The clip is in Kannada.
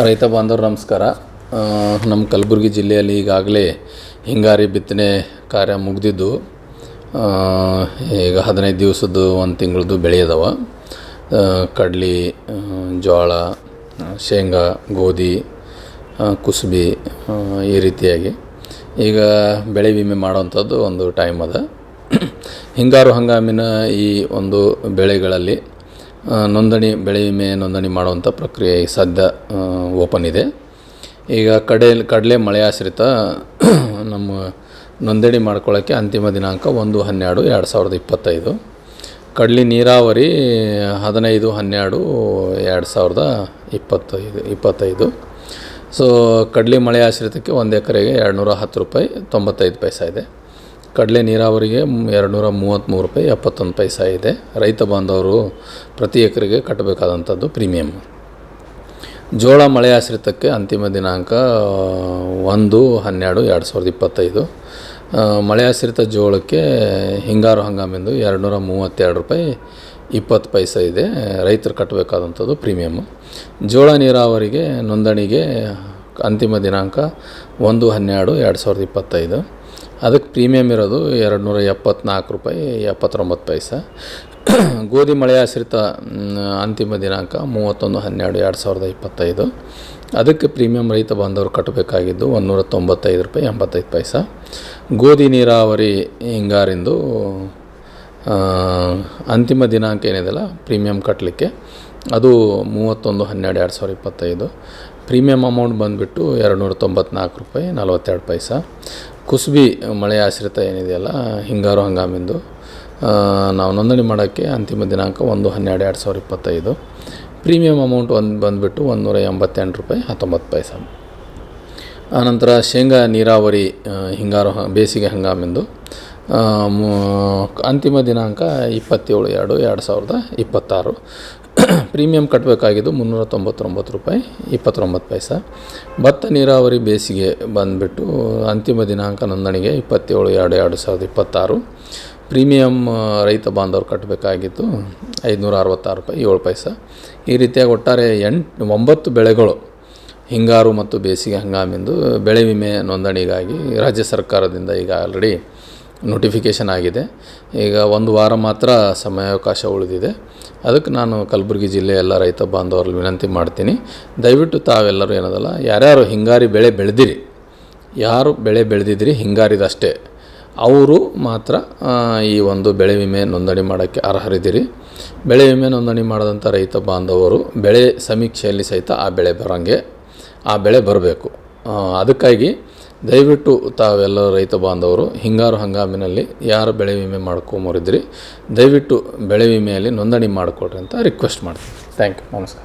ರೈತ ಬಾಂಧವರು, ನಮಸ್ಕಾರ. ನಮ್ಮ ಕಲಬುರಗಿ ಜಿಲ್ಲೆಯಲ್ಲಿ ಈಗಾಗಲೇ ಹಿಂಗಾರಿ ಬಿತ್ತನೆ ಕಾರ್ಯ ಮುಗಿದಿದ್ದು ಈಗ ಹದಿನೈದು ದಿವಸದ್ದು ಒಂದು ತಿಂಗಳದ್ದು ಬೆಳೆಯದವ ಕಡ್ಲಿ ಜೋಳ ಶೇಂಗಾ, ಗೋಧಿ ಕುಸುಬಿ ಈ ರೀತಿಯಾಗಿ. ಈಗ ಬೆಳೆ ವಿಮೆ ಮಾಡೋವಂಥದ್ದು ಒಂದು ಟೈಮ್ ಅದ. ಹಿಂಗಾರು ಹಂಗಾಮಿನ ಈ ಒಂದು ಬೆಳೆಗಳಲ್ಲಿ ನೋಂದಣಿ ಬೆಳೆ ವಿಮೆ ನೋಂದಣಿ ಮಾಡುವಂಥ ಪ್ರಕ್ರಿಯೆ ಸದ್ಯ ಓಪನ್ ಇದೆ. ಈಗ ಕಡೆ, ಕಡಲೆ ಮಳೆ ಆಶ್ರಿತ ನಮ್ಮ ನೋಂದಣಿ ಮಾಡ್ಕೊಳ್ಳೋಕ್ಕೆ ಅಂತಿಮ ದಿನಾಂಕ ಒಂದು ಹನ್ನೆರಡು ಎರಡು ಸಾವಿರದ ಇಪ್ಪತ್ತೈದು. ಕಡ್ಲಿ ನೀರಾವರಿ ಹದಿನೈದು ಹನ್ನೆರಡು ಎರಡು ಸಾವಿರದ ಇಪ್ಪತ್ತೈದು ಇಪ್ಪತ್ತೈದು. ಸೊ ಕಡಲೆ ಮಳೆ ಆಶ್ರಿತಕ್ಕೆ ಒಂದು ಎಕರೆಗೆ ಎರಡು ನೂರ ಹತ್ತು ರೂಪಾಯಿ ತೊಂಬತ್ತೈದು ಪೈಸೆ ಇದೆ. ಕಡಲೆ ನೀರಾವರಿಗೆ ಎರಡು ನೂರ ಮೂವತ್ತ್ಮೂರು ರೂಪಾಯಿ, ಎಪ್ಪತ್ತೊಂದು ಪೈಸೆ ಇದೆ. ರೈತ ಬಾಂಧವರು ಪ್ರತಿ ಎಕರೆಗೆ ಕಟ್ಟಬೇಕಾದಂಥದ್ದು ಪ್ರೀಮಿಯಮ್ ಜೋಳ ಮಳೆ ಆಶ್ರಿತಕ್ಕೆ ಅಂತಿಮ ದಿನಾಂಕ ಒಂದು, ಹನ್ನೆರಡು, ಎರಡು ಸಾವಿರದ ಇಪ್ಪತ್ತೈದು. ಮಳೆ ಆಶ್ರಿತ ಜೋಳಕ್ಕೆ ಹಿಂಗಾರು ಹಂಗಾಮಿಂದು ಎರಡು ನೂರ ಮೂವತ್ತೆರಡು ರೂಪಾಯಿ, ಇಪ್ಪತ್ತು ಪೈಸೆ ಇದೆ. ರೈತರು ಕಟ್ಟಬೇಕಾದಂಥದ್ದು ಪ್ರೀಮಿಯಮ್ ಜೋಳ ನೀರಾವರಿಗೆ ನೋಂದಣಿಗೆ ಅಂತಿಮ ದಿನಾಂಕ, ಒಂದು, ಹನ್ನೆರಡು, ಎರಡು ಸಾವಿರದ ಇಪ್ಪತ್ತೈದು. ಅದಕ್ಕೆ ಪ್ರೀಮಿಯಮ್ ಇರೋದು ಎರಡು ನೂರ ಎಪ್ಪತ್ನಾಲ್ಕು ರೂಪಾಯಿ, ಎಪ್ಪತ್ತೊಂಬತ್ತು ಪೈಸೆ. ಗೋಧಿ ಮಳೆಯಾಶ್ರಿತ ಅಂತಿಮ ದಿನಾಂಕ ಮೂವತ್ತೊಂದು ಹನ್ನೆರಡು ಎರಡು ಸಾವಿರದ ಇಪ್ಪತ್ತೈದು. ಅದಕ್ಕೆ ಪ್ರೀಮಿಯಂ ರೈತ ಬಾಂಧವರು ಕಟ್ಟಬೇಕಾಗಿದ್ದು ಒಂದುನೂರ ತೊಂಬತ್ತೈದು ರೂಪಾಯಿ ಎಂಬತ್ತೈದು ಪೈಸ. ಗೋಧಿ ನೀರಾವರಿ ಹಿಂಗಾರಿಂದು ಅಂತಿಮ ದಿನಾಂಕ ಏನಿದೆಯಲ್ಲ, ಪ್ರೀಮಿಯಂ ಕಟ್ಟಲಿಕ್ಕೆ, ಅದು ಮೂವತ್ತೊಂದು ಹನ್ನೆರಡು ಎರಡು ಸಾವಿರದ ಇಪ್ಪತ್ತೈದು. ಪ್ರೀಮಿಯಮ್ ಅಮೌಂಟ್ ಬಂದುಬಿಟ್ಟು ಎರಡು ನೂರ ತೊಂಬತ್ನಾಲ್ಕು ರೂಪಾಯಿ, ನಲವತ್ತೆರಡು ಪೈಸೆ. ಕುಸುಬಿ ಮಳೆ ಆಶ್ರಿತ ಏನಿದೆಯಲ್ಲ, ಹಿಂಗಾರು ಹಂಗಾಮಿಂದು ನಾವು ನೋಂದಣಿ ಮಾಡೋಕ್ಕೆ ಅಂತಿಮ ದಿನಾಂಕ ಒಂದು ಹನ್ನೆರಡು ಎರಡು ಸಾವಿರ ಇಪ್ಪತ್ತೈದು. ಪ್ರೀಮಿಯಮ್ ಅಮೌಂಟ್ ಒಂದು ಬಂದುಬಿಟ್ಟು ಒಂದು ನೂರ ಎಂಬತ್ತೆಂಟು ರೂಪಾಯಿ, ಹತ್ತೊಂಬತ್ತು ಪೈಸೆ. ಆನಂತರ ಶೇಂಗಾ, ನೀರಾವರಿ ಹಿಂಗಾರು ಬೇಸಿಗೆ ಹಂಗಾಮಿಂದು ಅಂತಿಮ ದಿನಾಂಕ ಇಪ್ಪತ್ತೇಳು ಎರಡು ಎರಡು ಸಾವಿರದ ಇಪ್ಪತ್ತಾರು. ಪ್ರೀಮಿಯಮ್ ಕಟ್ಟಬೇಕಾಗಿದ್ದು ಮುನ್ನೂರ ತೊಂಬತ್ತೊಂಬತ್ತು ರೂಪಾಯಿ, ಇಪ್ಪತ್ತೊಂಬತ್ತು ಪೈಸೆ. ಭತ್ತ ನೀರಾವರಿ ಬೇಸಿಗೆ ಬಂದುಬಿಟ್ಟು ಅಂತಿಮ ದಿನಾಂಕ ನೋಂದಣಿಗೆ ಇಪ್ಪತ್ತೇಳು ಎರಡು ಎರಡು ಸಾವಿರದ ಇಪ್ಪತ್ತಾರು. ಪ್ರೀಮಿಯಂ ರೈತ ಬಾಂಧವರು ಕಟ್ಟಬೇಕಾಗಿದ್ದು ಐದುನೂರ ಅರವತ್ತಾರು ರೂಪಾಯಿ, ಏಳು ಪೈಸೆ. ಈ ರೀತಿಯಾಗಿ ಒಟ್ಟಾರೆ ಎಂಟು, ಒಂಬತ್ತು ಬೆಳೆಗಳು, ಹಿಂಗಾರು ಮತ್ತು ಬೇಸಿಗೆ ಹಂಗಾಮಿಂದು ಬೆಳೆ ವಿಮೆ ನೋಂದಣಿಗಾಗಿ ರಾಜ್ಯ ಸರ್ಕಾರದಿಂದ ಈಗ ಆಲ್ರೆಡಿ ನೋಟಿಫಿಕೇಷನ್ ಆಗಿದೆ. ಈಗ ಒಂದು ವಾರ ಮಾತ್ರ ಸಮಯಾವಕಾಶ ಉಳಿದಿದೆ. ಅದಕ್ಕೆ ನಾನು ಕಲಬುರಗಿ ಜಿಲ್ಲೆ ಎಲ್ಲ ರೈತ ಬಾಂಧವರಲ್ಲಿ ವಿನಂತಿ ಮಾಡ್ತೀನಿ. ದಯವಿಟ್ಟು ತಾವೆಲ್ಲರೂ ಏನದಲ್ಲ, ಯಾರ್ಯಾರು ಹಿಂಗಾರಿ ಬೆಳೆ ಬೆಳೆದಿರಿ, ಯಾರು ಬೆಳೆ ಬೆಳೆದಿದ್ದೀರಿ ಹಿಂಗಾರಿದಷ್ಟೇ. ಅವರು ಮಾತ್ರ ಈ ಒಂದು ಬೆಳೆ ವಿಮೆ ನೋಂದಣಿ ಮಾಡೋಕ್ಕೆ ಅರ್ಹರಿದ್ದೀರಿ. ಬೆಳೆ ವಿಮೆ ನೋಂದಣಿ ಮಾಡಿದಂಥ ರೈತ ಬಾಂಧವರು ಬೆಳೆ ಸಮೀಕ್ಷೆಯಲ್ಲಿ ಸಹಿತ ಆ ಬೆಳೆ ಬರೋಂಗೆ, ಆ ಬೆಳೆ ಬರಬೇಕು. ಅದಕ್ಕಾಗಿ ದಯವಿಟ್ಟು ತಾವೆಲ್ಲ ರೈತ ಬಾಂಧವರು, ಹಿಂಗಾರು ಹಂಗಾಮಿನಲ್ಲಿ ಯಾರು ಬೆಳೆ ವಿಮೆ ಮಾಡ್ಕೊಂಬರಿದ್ರಿ, ದಯವಿಟ್ಟು ಬೆಳೆ ವಿಮೆಯಲ್ಲಿ ನೋಂದಣಿ ಮಾಡಿಕೊಡ್ರಿ ಅಂತ ರಿಕ್ವೆಸ್ಟ್ ಮಾಡ್ತೀನಿ. ಥ್ಯಾಂಕ್ ಯು ನಮಸ್ಕಾರ.